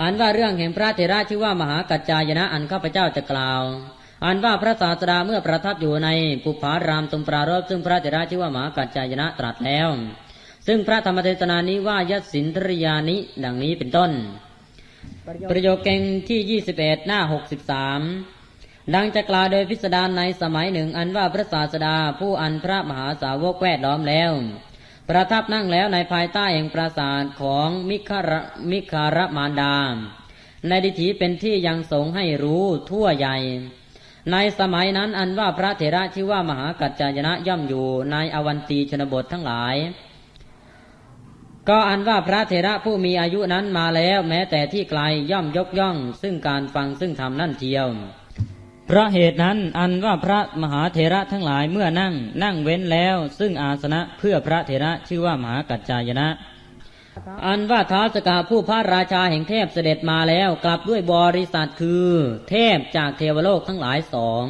อันว่าเรื่องแห่งพระเถระชื่อว่ามหากัจจายนะอันข้าพเจ้าจะกล่าว อันว่าพระศาสดาเมื่อประทับอยู่ในปุพารามตรงปรารบซึ่งพระเถระชื่อว่ามหากัจจายนะตรัสแล้ว ซึ่งพระธรรมเทศนานี้ว่ายศินทริยานิดังนี้เป็นต้น ประโยคเก่งที่ 21 หน้า 63 ดังจะกล่าวโดยพิสดารในสมัยหนึ่ง อันว่าพระศาสดาผู้อันพระมหาสาวกแวดล้อมแล้ว ประทับนั่งแล้วในภายใต้แห่งปราสาทของมิคารมิคารมารดาในดิถีเป็นที่ยังสงให้รู้ทั่วใหญ่ ในสมัยนั้นอันว่าพระเถระชื่อว่ามหากัจจายนะย่อมอยู่ในอวันตีชนบททั้งหลาย ก็อันว่าพระเถระผู้มีอายุนั้นมาแล้วแม้แต่ที่ไกลย่อมยกย่อง ซึ่งการฟังซึ่งธรรมนั่นเทียว เพราะเหตุนั้นอันว่าพระมหาเถระทั้งหลายเมื่อนั่งนั่งเว้นแล้ว ซึ่งอาสนะเพื่อพระเถระชื่อว่ามหากัจจายนะ อันว่าท้าวสกาผู้พระราชาแห่งเทพเสด็จมาแล้วกลับด้วยบริษัทคือ เทพจากเทวโลกทั้งหลายสอง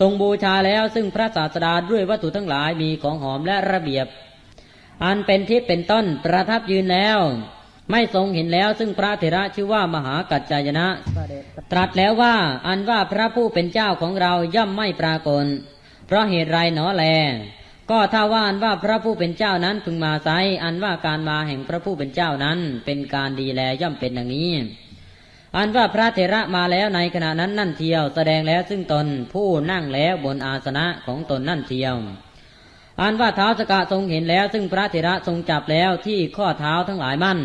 ทรงบูชาแล้วซึ่งพระศาสดาด้วยวัตถุทั้งหลายมีของหอมและระเบียบ อันเป็นทิพย์เป็นต้นประทับยืนแล้ว ไม่ทรงเห็นแล้วซึ่งพระเถระชื่อว่ามหากัจจายนะ ตรัสแล้วว่าอันว่าพระผู้เป็นเจ้าของเราย่อมไม่ปรากฏ เพราะเหตุไรหนอแล ก็ถ้าว่าอันว่าพระผู้เป็นเจ้านั้นพึงมาไซอันว่าการมาแห่งพระผู้เป็นเจ้านั้น เป็นการดีแลย่อมเป็นอย่างนี้ อันว่าพระเถระมาแล้วในขณะนั้นนั่นเทียว แสดงแล้วซึ่งตนผู้นั่งแล้วบนอาสนะของตนนั่นเทียว อันว่าเท้าสกะทรงเห็นแล้ว ซึ่งพระเถระทรงจับแล้วที่ข้อเท้าทั้งหลายมั่น